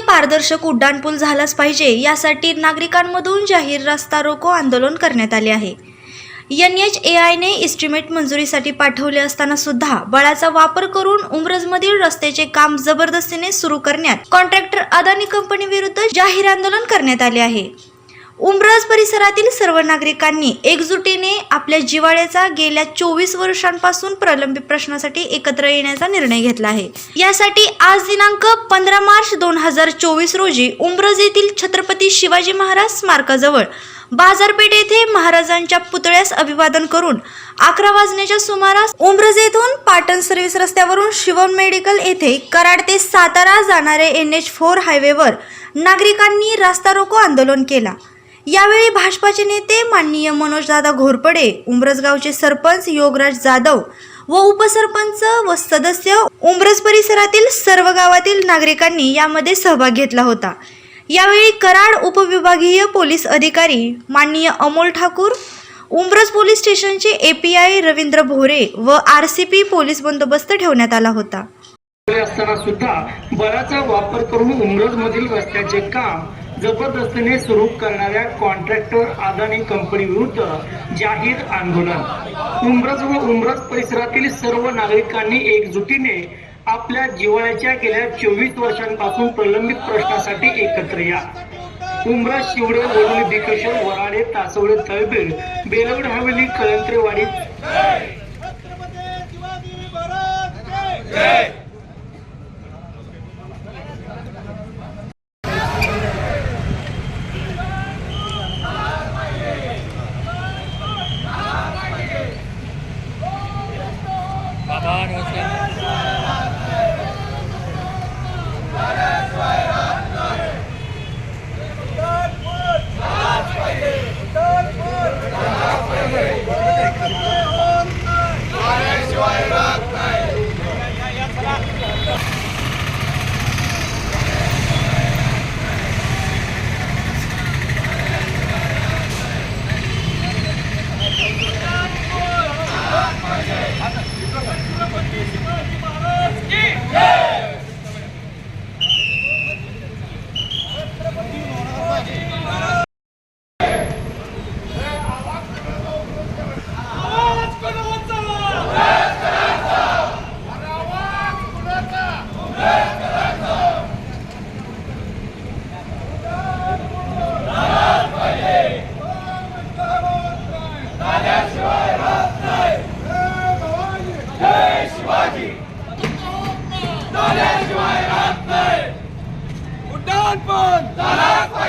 पारदर्शक उड्डाणपूल झालाच पाहिजे यासाठी नागरिकांमधून जाहीर रस्ता रोको आंदोलन करण्यात आले आहे. एन एच ए आयने इस्टिमेट मंजुरीसाठी पाठवले असताना सुद्धा बळाचा वापर करून उमरजमधील रस्त्याचे काम जबरदस्तीने सुरू करण्यात कॉन्ट्रॅक्टर अदानी कंपनी विरुद्ध जाहीर आंदोलन करण्यात आले आहे. उमरज परिसरातील सर्व नागरिकांनी एकजुटीने आपल्या जिवाळ्याचा गेल्या चोवीस वर्षांपासून प्रलंबित प्रश्नासाठी एकत्र येण्याचा निर्णय घेतला आहे. यासाठी आज दिनांक पंधरा मार्च दोन हजार चोवीस रोजी उमरज येथील छत्रपती शिवाजी महाराज स्मारकाजवळ बाजारपेठ येथे महाराजांच्या पुतळ्यास अभिवादन करून अकरा वाजण्याच्या सुमारास उमरज येथून पाटण सर्व्हिस रस्त्यावरून शिवम मेडिकल येथे कराड ते सातारा जाणारे एन एच फोर हायवेवर नागरिकांनी रास्ता रोको आंदोलन केला. यावेळी भाजपाचे नेते माननीय मनोजदादा घोरपडे उमरजगावचे सरपंच योगराज जाधव व उपसरपंच व सदस्य उमरज परिसरातील सर्व गावातील नागरिकांनी यामध्ये सहभाग घेतला होता. यावेळी कराड उपविभागीय पोलीस अधिकारी माननीय अमोल ठाकूर उमरज पोलीस स्टेशनचे एपीआय रवींद्र भोरे व आर सी पी पोलीस बंदोबस्त ठेवण्यात आला होता. असताना सुद्धा बराचा वापर करून उमरज मधील रस्त्याचे काम जबरदस्तीने सुरू करणाऱ्या कॉन्ट्रॅक्टर अदानी कंपनी विरुद्ध जाहीर आंदोलन. उमरज व उमरज परिसरातील सर्व नागरिकांनी एकजुटीने आपल्या जिव्हाळ्याच्या गेल्या चोवीस वर्षांपासून प्रलंबित प्रश्नासाठी एकत्र या. उमरा शिवडे वडोली भिकेश्वर वराडे तासवडे तळबीड बेलगड हवेली कळंत्रेवाडी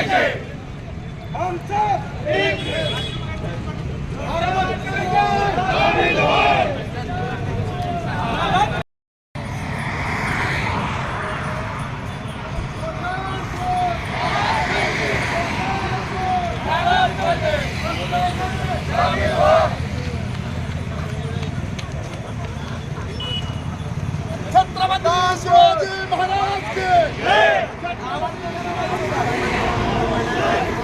पाहिजे छत्रपती शिवाजी महाराज के Amen.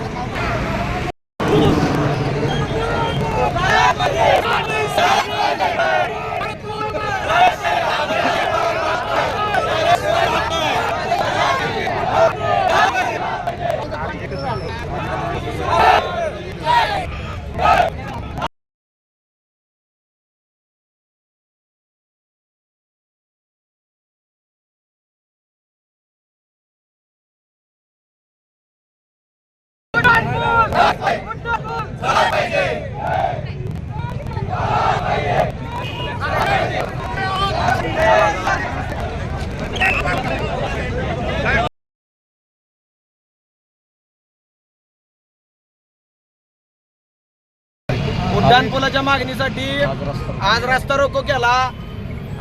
उड्डाणपुलाच्या मागणीसाठी आज रस्ता रोको केला.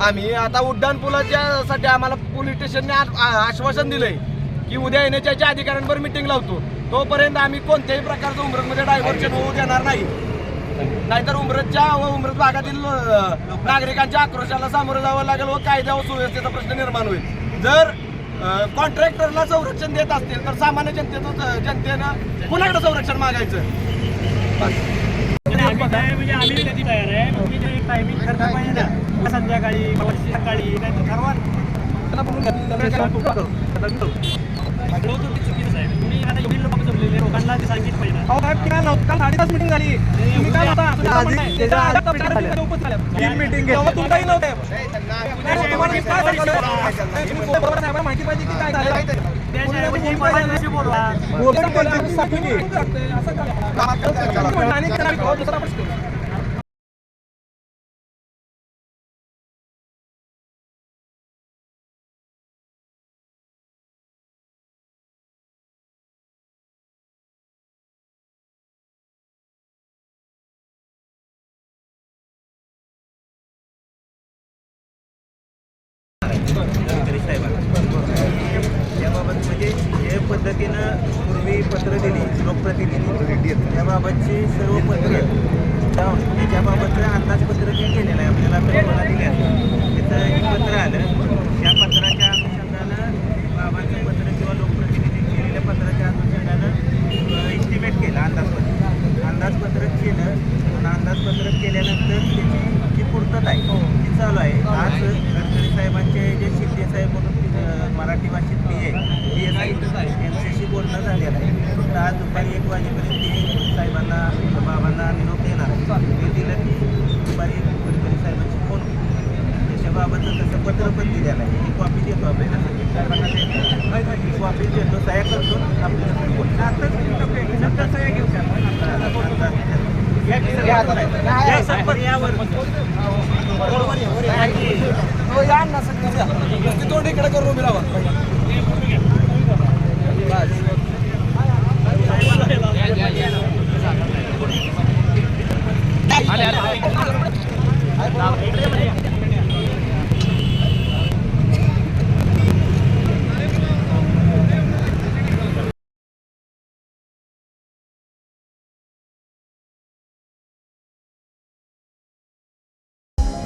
आम्ही आता उड्डाणपुलाच्या साठी आम्हाला पोलीस स्टेशनने आश्वासन दिलंय की उद्या येण्याच्या अधिकाऱ्यांवर मिटिंग लावतो. तोपर्यंत आम्ही कोणत्याही प्रकारचं उमरतमध्ये डायव्हर्शन होऊ देणार नाही. नाहीतर उमरतच्या व उमरत भागातील नागरिकांच्या आक्रोशाला सामोरं जावं लागेल व कायदा व सुव्यवस्थेचा प्रश्न निर्माण होईल. जर कॉन्ट्रॅक्टरला संरक्षण देत असतील तर सामान्य जनतेचं जनतेनं कुणाकडे संरक्षण मागायचं? आम्ही काय म्हणजे आम्ही कधी तयार आहे? म्हणजे टायमिंग पाहिजे ना संध्याकाळी सकाळी नाही तर ठरवा आग्रह होतो ते चुकीचं आहे तुम्ही आता एवढी लोक जमलेले लोकांना सांगितलं पाहिजे अहो काय काल नव्हतं काल साडेपाच मीटिंग झाली तुम्ही काय होता झाल्या. तेव्हा तुमचाही नव्हतं. काय माहिती पाहिजे की काय झालं बोलवा बोलतो बोलतो, साठी की. असं का? आणि त्याला दुसरा प्रश्न शेतकरी साहेबांना त्याबाबत म्हणजे जे पद्धतीनं पूर्वी पत्र दिली लोकप्रतिनिधी त्याबाबतची सर्व पत्र त्या त्याच्याबाबतचं अंदाजपत्र जे केलेलं आहे आपल्याला कल्पना दिल्या त्याचं एक पत्र आलं त्या पत्राच्या अनुषंगानं बाबांचं पत्र किंवा लोकप्रतिनिधी केलेल्या पत्राच्या अनुषंगानं इस्टिमेट केलं अंदाजपत्रक अंदाजपत्रक केलं आणि अंदाजपत्रक केल्यानंतर त्याची जी पूर्तता आहे ती चालू आहे आज गडकरी साहेबांचे जे शिंदे साहेब म्हणून अं, मराठी भाषेत P A P S I यांच्याशी बोलणं झालेलं आहे. तर आज दुपारी एक वाजेपर्यंत ते साहेबांना बाबांना निरोप देणार आहे. ते दिलं की दुपारी गडकरी साहेबांशी फोन त्याच्याबाबतचं तसं पत्र पण दिलेलं आहे. ही कॉपी देतो आपल्याला. साहेबांना देतो ही कॉपी देतो सह्या करतो. आपल्याला नंतर सह्या घेऊ हो, या ना सगळे या. नुसती तोंड इकडे करून उभी राहा